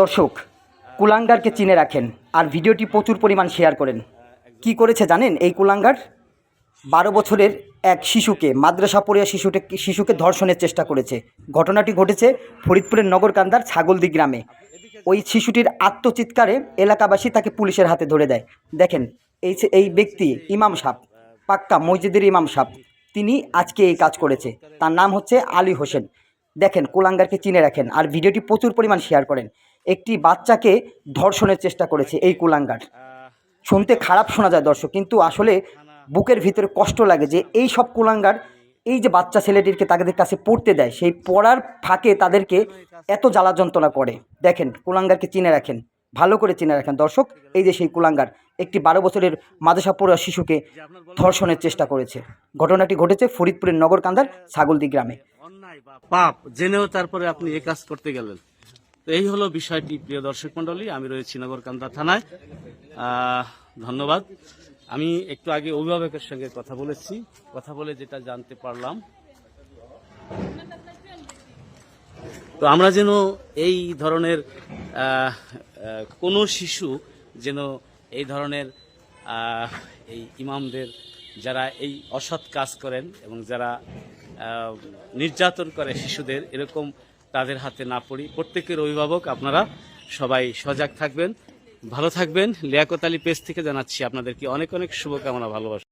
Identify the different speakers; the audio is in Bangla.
Speaker 1: দর্শক, কুলাঙ্গারকে চিনে রাখেন আর ভিডিওটি প্রচুর পরিমাণ শেয়ার করেন। কি করেছে জানেন এই কুলাঙ্গার? বারো বছরের এক শিশুকে, মাদ্রাসা পড়িয়া শিশুকে শিশুকে ধর্ষণের চেষ্টা করেছে। ঘটনাটি ঘটেছে ফরিদপুরের নগরকান্দার ছাগলদি গ্রামে। ওই শিশুটির আত্মচিৎকারে এলাকাবাসী তাকে পুলিশের হাতে ধরে দেয়। দেখেন, এই এই ব্যক্তি ইমাম সাহ পাক্কা মসজিদের ইমাম সাহ তিনি আজকে এই কাজ করেছে। তার নাম হচ্ছে আলী হোসেন। দেখেন, কুলাঙ্গারকে চিনে রাখেন আর ভিডিওটি প্রচুর পরিমাণ শেয়ার করেন। একটি বাচ্চাকে ধর্ষণের চেষ্টা করেছে এই কুলাঙ্গার। শুনতে খারাপ শোনা যায় দর্শক, কিন্তু আসলে বুকের ভিতরে কষ্ট লাগে যে এই সব কুলাঙ্গার, এই যে বাচ্চা ছেলেটিকে তাদের কাছে পড়তে দেয়, সেই পড়ার ফাঁকে তাদেরকে এত জ্বালা যন্ত্রণা করে। দেখেন, কুলাঙ্গারকে চিনে রাখেন, ভালো করে চিনে রাখেন। দর্শক, এই যে সেই কুলাঙ্গার, একটি বারো বছরের পড়ুয়া শিশুকে ধর্ষণের চেষ্টা করেছে। ঘটনাটি ঘটেছে ফরিদপুরের নগরকান্দার ছাগলদি গ্রামে।
Speaker 2: পাপ, জেনেও তারপরে আপনি এ কাজ করতে গেলেন। তো এই হলো বিষয়টি, প্রিয় দর্শক মন্ডলী আমি রয়েছি নগরকান্দা থানায়। ধন্যবাদ। আমি একটু আগে অভিভাবকের সঙ্গে কথা বলেছি। কথা বলে যেটা জানতে পারলাম। তো আমরা যেন এই ধরনের কোনো শিশু যেন এই ধরনের এই ইমামদের যারা এই অসৎ কাজ করেন এবং যারা নির্যাতন করে শিশুদের, এরকম তাদের হাতে না পড়ি। প্রত্যেকের অভিভাবক, আপনারা সবাই সজাগ থাকবেন, ভালো থাকবেন। লিয়াকত আলী পেজ থেকে জানাচ্ছি আপনাদেরকে অনেক অনেক শুভকামনা, ভালোবাসা।